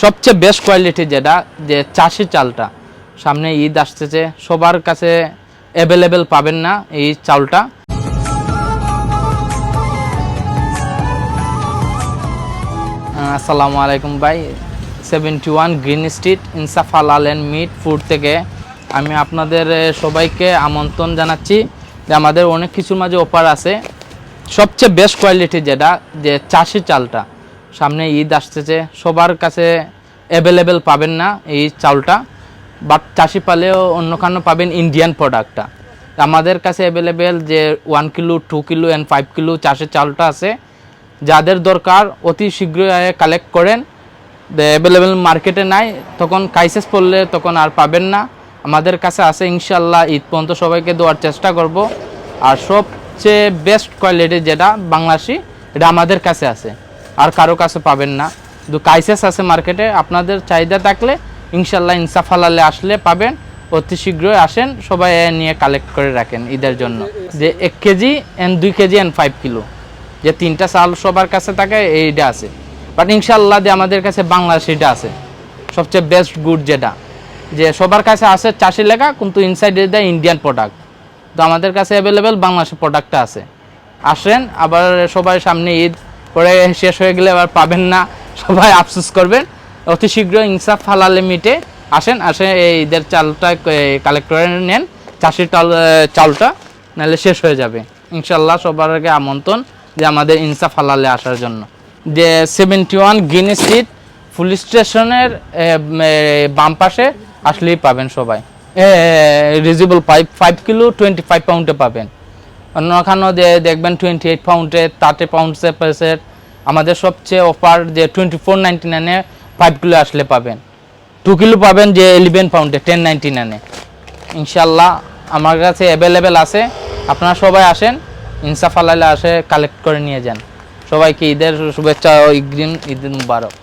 সবচেয়ে best quality যেটা, যে চাষি চালটা। সামনে ঈদ আসতেছে, সবার কাছে অ্যাভেলেবেল পাবেন না এই চালটা। আসসালামু আলাইকুম ভাই। সেভেন্টি ওয়ান গ্রিন স্ট্রিট ইনসাফ হালাল অ্যান্ড মিট ফুড থেকে আমি আপনাদের সবাইকে আমন্ত্রণ জানাচ্ছি যে আমাদের অনেক কিছুর মাঝে অফার আছে। সবচেয়ে বেস্ট কোয়ালিটি যেটা, যে চাষি চালটা। সামনে ঈদ আসতেছে। সবার কাছে অ্যাভেলেবেল পাবেন না এই চালটা বাট চাষি পালেও অন্য অন্যখানে পাবেন ইন্ডিয়ান প্রোডাক্টটা আমাদের কাছে অ্যাভেলেবেল যে one kilo two kilo and five kilo চাষের চালটা আছে। যাদের দরকার অতি শীঘ্রই কালেক্ট করেন। অ্যাভেলেবেল মার্কেটে নাই, তখন ক্রাইসিস পড়লে তখন আর পাবেন না। আমাদের কাছে আছে ইনশাল্লাহ ঈদ পর্যন্ত সবাইকে দেওয়ার চেষ্টা করব। আর সবচেয়ে বেস্ট কোয়ালিটি যেটা বাংলাদেশি এটা আমাদের কাছে আছে। আর কারও কাছে পাবেন না। কিন্তু ক্রাইসিস আছে মার্কেটে আপনাদের চাহিদা থাকলে ইনশাল্লাহ ইনসাফ হালালে আসলে পাবেন। অতি শীঘ্রই আসেন, সবাই নিয়ে কালেক্ট করে রাখেন ঈদের জন্য। যে এক কেজি অ্যান্ড দুই কেজি অ্যান্ড ফাইভ কিলো যে তিনটা চাল সবার কাছে থাকে, এইটা আছে। বাট ইনশাল্লাহ যে আমাদের কাছে বাংলাদেশিটা আছে। সবচেয়ে বেস্ট গুড যেটা। যে সবার কাছে আছে চাষি লেখা, কিন্তু ইনসাইড দেয় ইন্ডিয়ান প্রোডাক্ট তো আমাদের কাছে অ্যাভেলেবেল বাংলাদেশের প্রোডাক্টটা আছে। আসেন, আবার সবাই সামনে ঈদ করে শেষ হয়ে গেলে আবার পাবেন না। সবাই আফসোস করবেন। অতি শীঘ্র ইনসাফ হালালে মিটে আসেন, আসে এই ঈদের চালটা কালেক্ট করে নেন। চাষির চাল চালটা, নাহলে শেষ হয়ে যাবে। ইনশাল্লাহ সবার আগে আমন্ত্রণ যে আমাদের ইনসাফ হালালে আসার জন্য। যে seventy one Green Street police স্টেশনের বাম পাশে আসলেই পাবেন সবাই। Reasonable five five kilo twenty five পাউন্ডে পাবেন। অন্যখানেও যে দেখবেন টোয়েন্টি এইট পাউন্ডে থার্টি পাউন্ডসে পেসের আমাদের সবচেয়ে অফার যে টোয়েন্টি ফোর নাইনটি নাইনে ফাইভ কিলো আসলে পাবেন। টু কিলো পাবেন যে ইলেভেন পাউন্ডে টেন নাইনটি নাইনে ইনশাল্লাহ আমার কাছে অ্যাভেলেবেল আছে। আপনারা সবাই আসেন, ইনসাফ আল্লাহ আসে কালেক্ট করে নিয়ে যান। সবাইকে ঈদের শুভেচ্ছা ও গ্রিন ঈদ মুবারক।